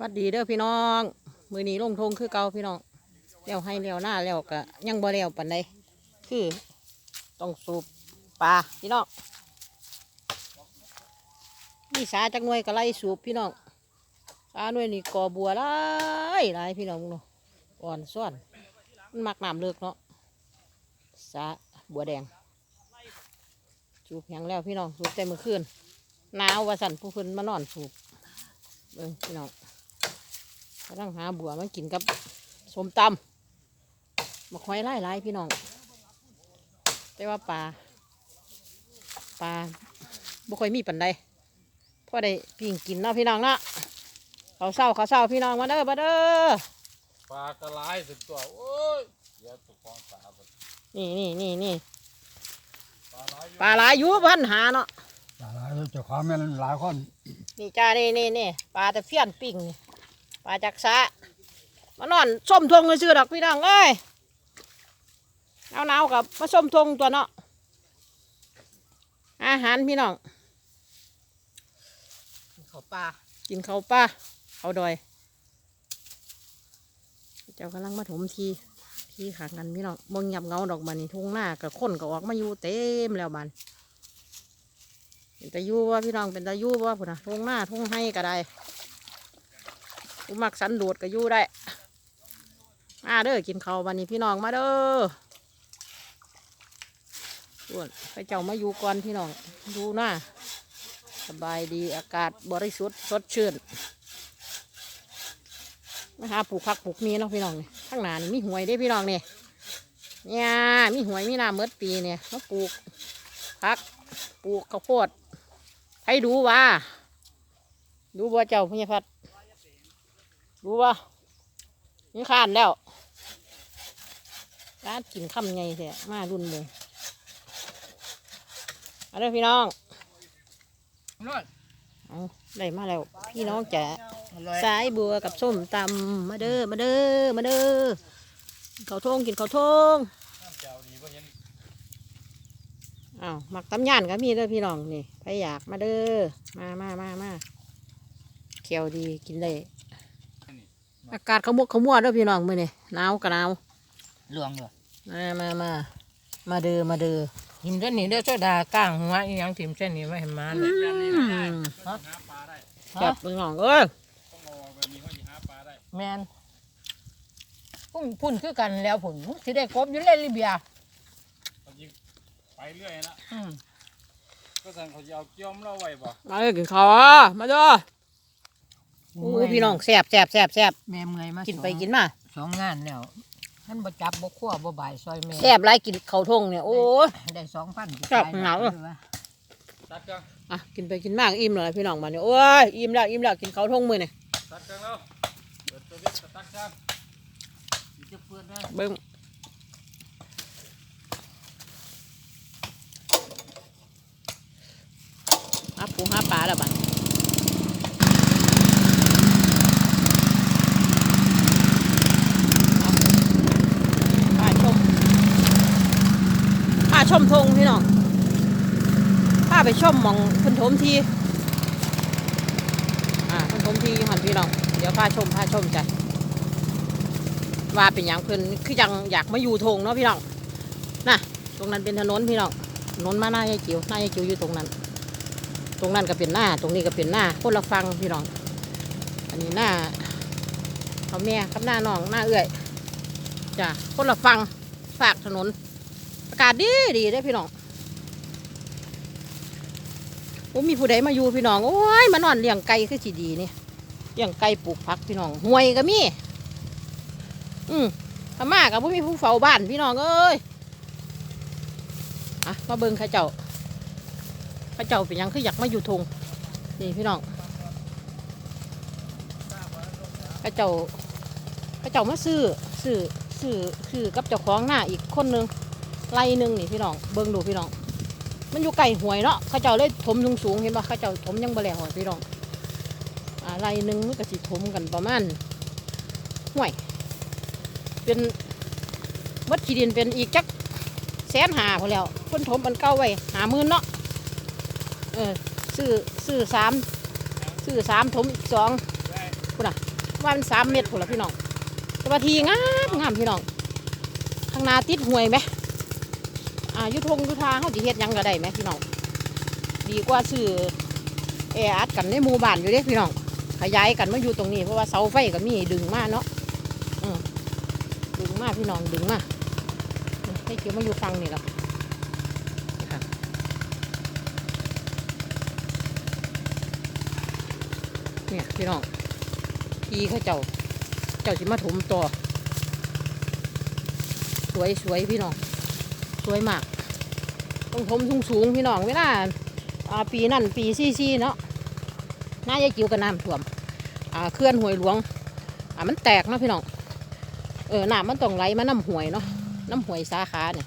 วัดดีเด้อพี่น้อง มือนี้ลงทงคือเก่าพี่น้องเลี้ยวให้เลี้ยวหน้าเลี้ยวกะยังบ่เลี้ยวปันใดคือต้องสูบปลาพี่น้องนี่สาจักหน่วยก็ไล่สูบพี่น้องสาหน่วยนี่กอบัวหลายลายพี่น้องเนาะอ่อนซ่อนมันมักน้ำเลิกเนาะสาบัวแดงสูบแหงแล้วพี่น้องสูบแต่เมื่อคืนหนาวว่าสั่นผู้คนมานอนสูบเบิ่งพี่น้อง กำลังหาบัวมากินกับสมตำมาคอยไล่ไล่พี่น้อง แต่ว่าปลาปลาบ่ค่อยมีปันใดพอได้ปิ้งกินเนาะพี่น้องเนาะเขาวเศร้าเขาวเศร้าพี่น้องมาเด้อมาเด้อปลากระไรสิบตัวโอ้ยเดี๋ยวตุกของสาบดนี่นี่นี่นี่ปลาไหลอยู่ปลาหลายอยู่พันหาเนาะหลายเจ้าของแม่นหลายคนนี่จ้านี่นี่นี่ปลาตะเฟียนปิ้งนี่ ปลาจักษะมานอนส้มทงซื้อๆดอกพี่น้องเอ้ยหนาวหนาวๆกับมาส้มทงตัวเนาะอาหารพี่น้องเขาปลากินข้าวปลาเขาวดอย เจ้ากำลังมาถมทีทีขางกันพี่น้องบ่งยับเงาดอกมันนี่ทุ่งหน้ากับคนก็ออกมาอยู่เต็มแล้วมันเป็นตาอยู่ว่าพี่น้องเป็นตาอยู่ว่าพุ่นนะทุ่งหน้าทุ่งให้ก็ได้ ผู้มักสันโดดก็อยู่ได้ มาเด้อกินข้าววันนี้พี่น้องมาเด้อส่วนไปเจ้ามาอยู่ก่อนพี่น้องดูหน้าสบายดีอากาศบริสุทธิ์สดชื่นมาหาปลูกผักปลูกมีเนาะพี่น้องนี่ข้างหน้านี่มีหวยได้พี่น้องนี่เนี่ยมีหวยมีน้ำเมื่อปีเนี่ยมาปลูกผักปลูกข้าวโพดให้ดูว่า ดูว่าเจ้าพญพัด ดูว่านี่ขานแล้วร้านกินข้ามไงเสียมารุ่นเลยเอาเด้อพี่น้องน้อยเอาได้มาแล้ว พี่น้องจ๋าอร่อยสายบัวกับส้มตำมาเด้อมาเด้อมาเด้อกินข้าวทงกินข้าวทงน้ำเจ้าดีก็เห็นอ้าวหมักตำย่านก็มีเด้อพี่น้องนี่ใครอยากมาเด้อมามามามาเขียวดีกินได้ อากาศขมุกขมัวเด้อพี่น้องมื้อนี่หนาวกะหนาวหลวงเหรอมามามามาเด้อมาเด้อหินเด้านนี้เด้อโซดากลางหัวอีหยังถิ่มเส้นนี้ไว้ให้มาเลยอืมหาปลาได้จับพี่น้องเอ้ยต้องเอาแบบนี้เขาจะหาปลาได้แมนพุ่นพุ่นคือกันแล้วพุ่นสิได้กบอยู่เลยลิเบียเขายิงไปเรื่อยนะอืมก็สั่งเขาจะเอาเกี้ยวมเราไว้บ่มาเด้อกินข้าวอะมาเด้อ โอ้พี่น้องแซ่บแซ่บแซ่บแซ่บแม่เมื่อยมากินสองไปกินมาสองงานแล้วท่านบ่จับบ่คั่วบ่บ่ายซอยแม่แซ่บไรกินข้าวทงเนี่ยโอ้ยได้สองพันครับเหงาตัดกันอะกินไปกินมากอิ่มเลยพี่น้องมาเนี่ยโอ้ยอิ่มแล้วอิ่มแล้วกินข้าวทงมือเนี่ยตัดกันแล้วเปิดตัวเล็กตัดกันจะเปิดนะเบิ้งหาปูหาปลาแล้วบัดเอาพาชมพา ชมทงพี่น้องพาไปชมมองพิ่นถมทีอ่าพิ่นถมทีหันพี่น้องเดี๋ยวพาชมพาชมจ้ะว่าเป็นอย่างเพิ่นคือยังอยากมาอยู่ทงเนาะพี่น้องน่ะตรงนั้นเป็นถนนพี่น้องถนนมาหน้ายายจิ๋วหน้ายายจิ๋วอยู่ตรงนั้น ตรงนั้นก็เป็นหน้า ตรงนี้ก็เป็นหน้าคนละฟังพี่น้อง อันนี้หน้าเขาแม่กับหน้าน้องหน้าเอื้อยจ้ะคนละฟังฝากถนน อากาศดีดีได้พี่น้องโอ้มีผู้ใดมาอยู่พี่น้องโอ้ยมานอนเลี้ยงไก่คือสีดีนี่เลี้ยงไก่ปลูกผักพี่น้องห่วยก็มี อืมพม่ากับผู้มีผู้เฝ้าบ้านพี่น้องเอ้ยอะมาเบิ่งข้าเจ้าข้าเจ้าเป็นยังคืออยากมาอยู่ทงนี่พี่น้องข้าเจ้าข้าเจ้ามาซื้อซื้อซื้อซื้อกับเจ้าของหน้าอีกคนนึง ไล่หนึ่งนี่พี่น้องเบิ่งดูพี่น้อง มันอยู่ไกลหวยเนาะเข้าเจ้าเลยถมสูงสูงเห็นปะเข้าเจ้าถมยังบ่แล้วอะพี่น้องอ่าไล่หนึ่งมันก็สิถมกันประมาณห่วย เป็นวัดขีดินเป็นอีกจักแสนหาพอแล้วเพิ่นถมอันเก่าไว้หามื่นเนาะเออซื้อซื้อสามซื้อสามถมอีกสองได้ถพุ่นอะว่ามันสามเมตรพุ่นละพี่น้องแต่ว่าทีงามงามพี่น้องข้างหน้าติดห่วยไหมายุทงยุทาเขาจะเฮ็ดยังก็ได้ไหมพี่น้องดีกว่าซื้อแออัดกันในหมู่บ้านอยู่เด้พี่น้องขยายกันมาอยู่ตรงนี้เพราะว่าเสาไฟก็มีดึงมาเนาะดึงมาพี่น้องดึงมาให้เกี่ยวมาอยู่ฟังนี่หรอกค่ะเนี่ยพี่น้องทีเขาเจ้า เจ้าสิมาถมต่อสวยสวยพี่น้อง สวยมาก ต้องถมสูงสูงพี่น้องเวลาอ่าปีนั่นปีซี่ซี่เนาะน่ายายจิ๋วกับน้ำท่วมเคลื่อนห้วยหลวงมันแตกเนาะพี่น้องเออน้ำมันต้องไหลมาน้ำห้วยเนาะน้ำห้วยสาขาเนี่ย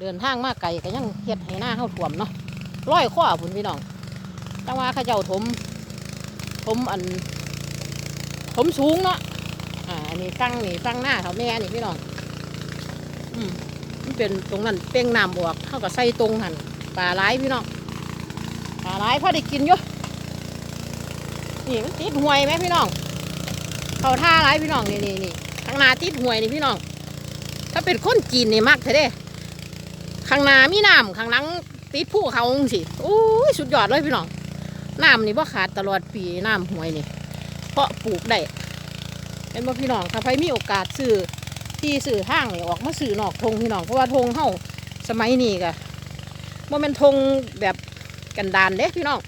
เดินทางมาไกลก็ยังเฮ็ดให้หน้าเข้าท่วมเนาะร้อยข้อพุ่นพี่น้องจังว่าข้าเจ้าถมถมอันถมสูงเนาะอ่าอันนี้ฟังนี่ฟังหน้าเขาแม่นี่พี่น้องอืม มันเป็นตรงนั้นเป้งน้ำบวกเท่ากับใส่ตรงหันปลาไหลายพี่น้องปลาไหลายพอได้กินอยู่นี่มันติดห่วยไหมพี่น้องเขาท่าไรพี่น้องนี่นี่นี่ข้างหน้าติดห่วยนี่พี่น้อง ถ้าเป็นคนจีนนี่มากเถอะเด้ข้างหน้ามีน้ำข้างหลังติดภูเขาสิโอ้ยสุดยอดเลยพี่น้องน้ำนี่ว่าขาดตลอดปีน้ำห่วยนี่ เพราะปลูกได้เป็นว่าพี่น้องถ้าใครมีโอกาสซื้อ ที่สื่อห้างนี่ออกมาสื่อนอกธงพี่น้องเพราะว่าธงเฮาสมัยนี้ก็บ่แม่นธงแบบกันดานเด้พี่น้อง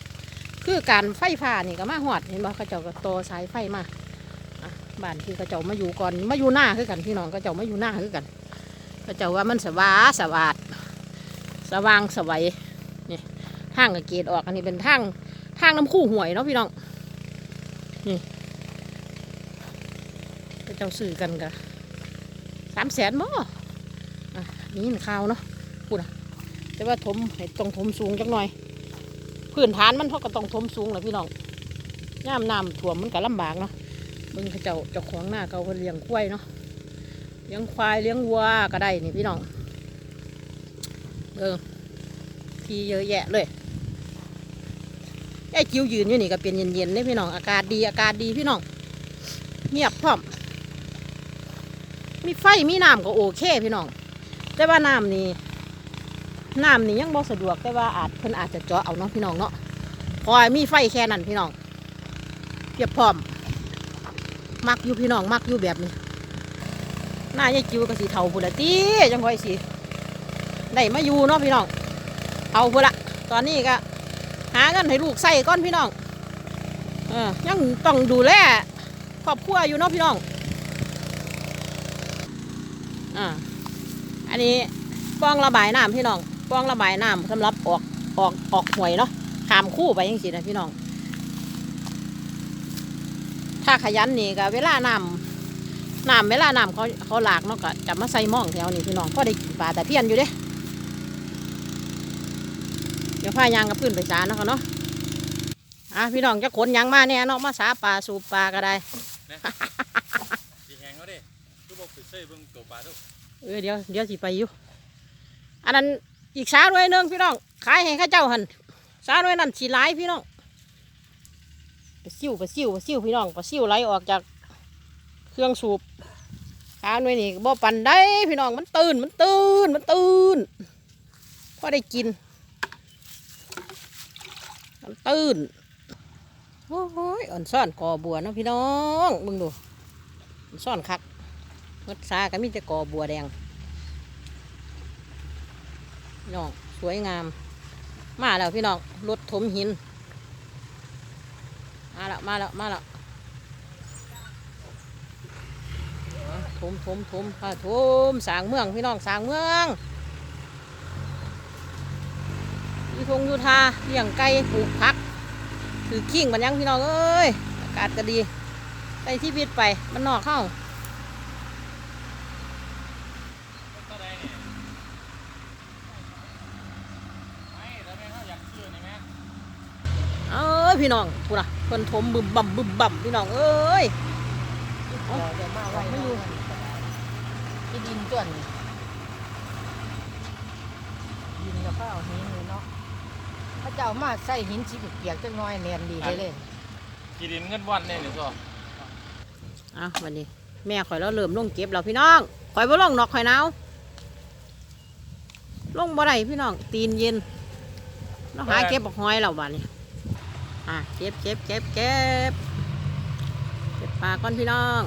คือการไฟฟ้านี่ก็มาหอดเห็นบ่เขาเจ้าก็ต่อสายไฟมาบ้านที่เขาเจ้ามาอยู่ก่อนมาอยู่หน้าคือกันพี่น้องเขาเจ้ามาอยู่หน้าคือกันเขาเจ้าว่ามันสว่างสวัสดสว่างสวัยนี่ทางกับเกตออกอันนี้เป็นทางทางน้ำคู่ห่วยเนาะพี่น้องนี่เขาเจ้าสื่อกันกะสามแสนบ่อะนี่ข่าวเนาะพูดอะแต่ว่าถมให้ต้องถมสูงจังหน่อย พื้นฐานมันเขาก็ต้องถมสูงแหละพี่น้องย่ามน้ำท่วมมันก็ลำบากเนาะมึงเจ้าเจ้าของหน้าเขาเลี้ยงควายเนาะเลี้ยงควายเลี้ยงวัวก็ได้นี่พี่น้องเออทีเยอะแยะเลยไอ้จิ๋วยืนอยู่นี่ก็เป็นเย็นๆเลยพี่น้องอากาศดีอากาศดีพี่น้องเงียบพร้อม มีไฟมีน้ำก็โอเคพี่น้อง แต่ว่าน้ำนี่น้ำนี่ยังบ่สะดวกแต่ว่าอาจเพิ่นอาจจะเจาะเอาเนาะพี่น้องเนาะพอมีไฟแค่นั้นพี่น้องเพียบพร้อม มักอยู่พี่น้องมักอยู่แบบนี้หน้ายายจิ๋วก็สิเทาพุ่นละตีจังค่อยสิได้มาอยู่เนาะพี่น้องเอาพุ่นละตอนนี้ก็ หาเงินให้ลูกใส่ก่อนพี่น้องเออยังต้องดูแลครอบครัวอยู่เนาะพี่น้อง อ่าอันนี้ปองระบายน้ำพี่น้องปองระบายน้ำสำหรับออกออกออกหวยเนาะขามคู่ไปยังสินะพี่น้อง ถ้าขยันนี่ก็เวลาน้ำน้ำเวลาน้ำเขาเขาหลากเนาะก็จะมาใส่หม่องแถวนี้พี่น้องก็ได้กินปลาแต่เพี้ยนอยู่เด้เดี๋ยวพายางกับพื้นไปสาเนาะเขาเนาะอะพี่น้องจะขนยังมาเนี่ยเนาะมาสาปลาสูบปลาก็ได้สีแหงเขาดิคือบอกปิดเส้เบิ่ง ปลาทุกเออเดี๋ยวเดี๋ยวสิไปอยู่อันนั้นอีกสาหน่วยนึงพี่น้องขายให้ข้าเจ้าหันสาหน่วยนั้นสีหลพี่น้องไปซิวไปซิวไปซิวพี่น้องไปซิวไหลออกจากเครื่องสูบสาหน่วยนี่บ่ปันได้พี่น้องมันตื่นมันตื่นมันตื่นพอได้กินมันตื่นโอ้โหยอ่อนซ่อนกอบัวเนาะพี่น้องมึงดูซ่อนคัก ดซาก็มีแต่กอบัวแดงน้องสวยงาม มาแล้วพี่น้องรถถมหิน มาแล้วมาแล้วมาแล้วถมถมถมอะถมสางเมืองพี่น้องสางเมืองมีทงยูทาเลี้ยงไก่ปลูกผักถือขิงมันยังพี่น้องเอ้ยอากาศก็ดีไปที่บิดไปมันนอกเข้า ก็ได้เนี่ยไม่แล้วแม่เขาอยากซื้อนี่แม่ เอ้ย พี่น้องพูดนะเพิ่นถมบึมบ่ำบึมบ่ำพี่น้องเอ้ยเดี๋ยวมาไว้ไม่อยู่ที่ดินส่วนนี่ดินแล้วก็เอาหินเลยเนาะพระเจ้ามาใส่หินสีเปียกๆจังน้อยแนนดีเลยเลยกีดินเงินวันเนี่ยนี่ก็ฮอะวันนี้ แม่ข่อยแล้วเริ่มลงเก็บแล้วพี่น้องข่อยบ่ลงนอกข่อยหนาวลงบ่ได้พี่น้องตีนเย็นเราหาเก็บบักหอยแล้วบ้านนี้ อะเก็บเก็บเก็บเก็บเก็บปลาก้อนพี่น้อง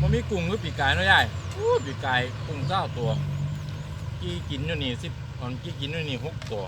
มันมีกุ้งหรือปีกไก่เนาะยายอู้ปีกไก่กุ้งเจ้าตัว กี่กินอยู่นี่สิบตอนกี่กินอยู่นี่หกตัว